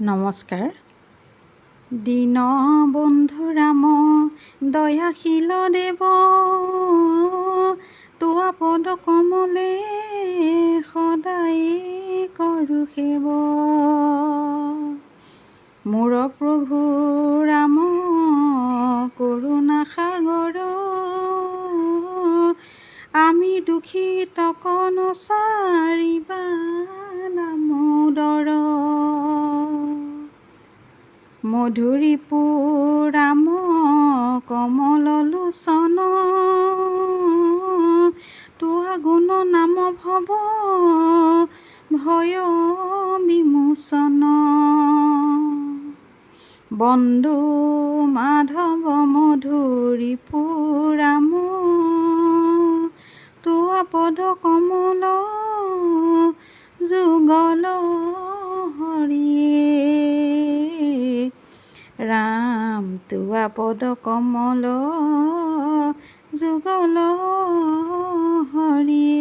নমস্কাৰ দীন বন্ধু ৰাম দয়াশীল দেৱ তোৱা পদ কমলে সদায় কৰোঁ সেৱ। মোৰ প্ৰভু ৰাম, কৰোণা সাগৰ, আমি দুখী তকন চাৰিবা মধুৰী পুৰাম কমল লোচন তোৱা গুণ নাম ভৱ ভয় বিমোচন। বন্ধু মাধৱ মধুৰী পুৰাম তোৱা পদ কমল যুগল হৰিয়ে। ৰাম তোৱা পদ কমল যুগল হৰি